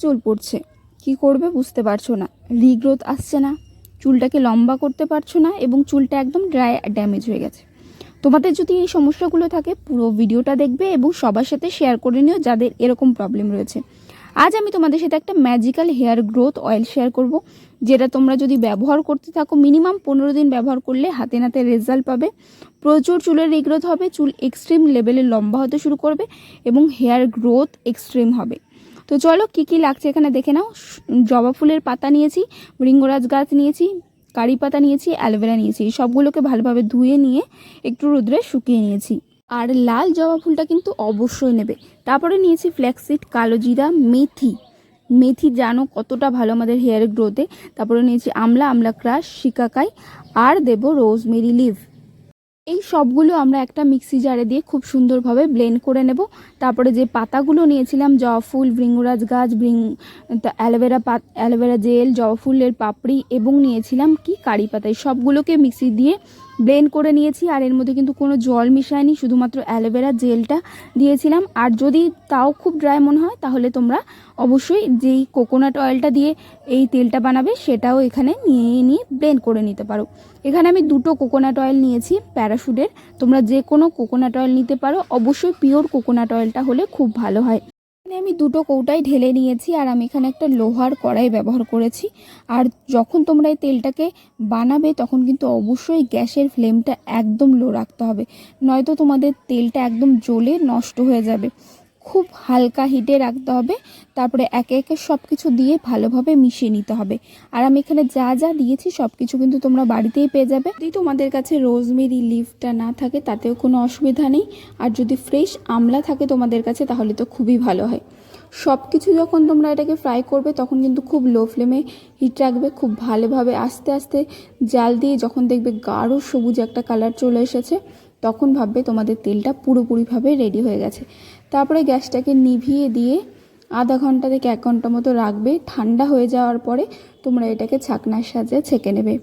চুল পড়ছে। কি করবে বুঝতে পারছ না। রিগ্রোথ আসছে না। চুলটাকে লম্বা করতে পারছ না এবং চুলটা একদম ড্রাই ড্যামেজ হয়ে গেছে। তোমাদের যদি এই সমস্যাগুলো থাকে, পুরো ভিডিওটা দেখবে এবং সবার সাথে শেয়ার করে নিও যাদের এরকম প্রবলেম রয়েছে। আজ আমি তোমাদের সাথে একটা magical hair growth oil share করব, যেটা তোমরা যদি ব্যবহার করতে থাকো মিনিমাম পনেরো দিন ব্যবহার করলে হাতে নাতে রেজাল্ট পাবে। প্রচুর চুলের রিগ্রোথ হবে, চুল এক্সট্রিম লেভেলে লম্বা হতে শুরু করবে এবং হেয়ার গ্রোথ এক্সট্রিম হবে। তো চলো কি কি লাগছে এখানে দেখে নাও। জবা ফুলের পাতা নিয়েছি ভৃঙ্গরাজ গাছ নিয়েছি, কারি পাতা নিয়েছি, অ্যালোভেরা নিয়েছি। সবগুলোকে ভালোভাবে ধুয়ে নিয়ে একটু রোদ্রে শুকিয়ে নিয়েছি। আর লাল জবা ফুলটা কিন্তু অবশ্যই নেবে। তারপরে নিয়েছি ফ্ল্যাক্সিড কালো জিরা, মেথি। মেথি জানো কতটা ভালো আমাদের হেয়ার গ্রোথে। তারপরে নিয়েছি আমলা আমলা ক্রাশ, শিকাকাই, আর দেব রোজমেরি লিভ। এই সবগুলো আমরা একটা মিক্সি জারে দিয়ে খুব সুন্দরভাবে ব্লেন্ড করে নেব। তারপরে যে পাতাগুলো নিয়েছিলাম, জবা ফুল, ভৃঙ্গরাজ গাছ, ভৃং অ্যালোভেরা পাত অ্যালোভেরা জেল, জবা ফুলের পাপড়ি এবং নিয়েছিলাম কি কারি পাতা সবগুলোকে মিক্সি দিয়ে ব্লেন্ড করে নিয়েছি, আর এর মধ্যে কিন্তু কোনো জল মিশায়নি, শুধুমাত্র অ্যালোভেরা জেলটা দিয়েছিলাম। আর যদি তাও খুব ড্রাই মনে হয়, তাহলে তোমরা অবশ্যই যেই কোকোনাট অয়েলটা দিয়ে এই তেলটা বানাবে, সেটাও এখানে নিয়ে নিয়ে ব্লেন্ড করে নিতে পারো। এখানে আমি দুটো কোকোনাট অয়েল নিয়েছি প্যারাশুটের তোমরা যে কোনো কোকোনাট অয়েল নিতে পারো, অবশ্যই পিওর কোকোনাট অয়েলটা হলে খুব ভালো হয়। এখানে আমি দুটো কৌটাই ঢেলে নিয়েছি আর আমি এখানে একটা লোহার কড়াই ব্যবহার করেছি। আর যখন তোমরা এই তেলটাকে বানাবে, তখন কিন্তু অবশ্যই গ্যাসের ফ্লেমটা একদম লো রাখতে হবে। নয়তো তোমাদের তেলটা একদম জ্বলে নষ্ট হয়ে যাবে। খুব হালকা হিটে রাখতে হবে। তারপরে একে একে সব কিছু দিয়ে ভালোভাবে মিশিয়ে নিতে হবে। আর আমি এখানে যা যা দিয়েছি সব কিছু কিন্তু তোমরা বাড়িতেই পেয়ে যাবে। যদি তোমাদের কাছে রোজমেরি লিভটা না থাকে, তাতেও কোনো অসুবিধা নেই। আর যদি ফ্রেশ আমলা থাকে তোমাদের কাছে, তাহলে তো খুবই ভালো হয়। সব কিছু যখন তোমরা এটাকে ফ্রাই করবে, তখন কিন্তু খুব লো ফ্লেমে হিট রাখবে। খুব ভালোভাবে আস্তে আস্তে জাল দিয়ে যখন দেখবে গাঢ় সবুজ একটা কালার চলে এসেছে তখন ভাববে তোমাদের তেলটা পুরোপুরিভাবে রেডি হয়ে গেছে। তারপরে গ্যাসটাকে নিভিয়ে দিয়ে আধা ঘণ্টা থেকে এক ঘণ্টা মতো রাখবে। ঠান্ডা হয়ে যাওয়ার পরে তোমরা এটাকে ছাকনার সাহায্যে ছেঁকে নেবে।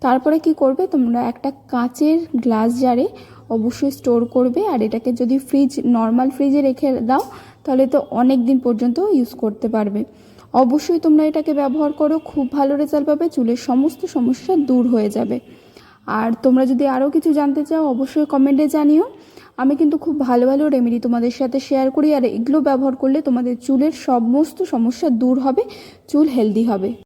তারপরে কি করবে? তোমরা একটা কাঁচের গ্লাস জারে অবশ্যই স্টোর করবে। আর এটাকে যদি ফ্রিজ নর্মাল ফ্রিজে রেখে দাও, তাহলে তো অনেক দিন পর্যন্ত ইউজ করতে পারবে। অবশ্যই তোমরা এটাকে ব্যবহার করো, খুব ভালো রেজাল্ট পাবে। চুলের সমস্ত সমস্যা দূর হয়ে যাবে। আর তোমরা যদি আরও কিছু জানতে চাও, অবশ্যই কমেন্টে জানিও। আমি কিন্তু খুব ভালো ভালো রেমেডি তোমাদের সাথে শেয়ার করি, আর এগুলো ব্যবহার করলে তোমাদের চুলের সমস্ত সমস্যা দূর হবে, চুল হেলদি হবে।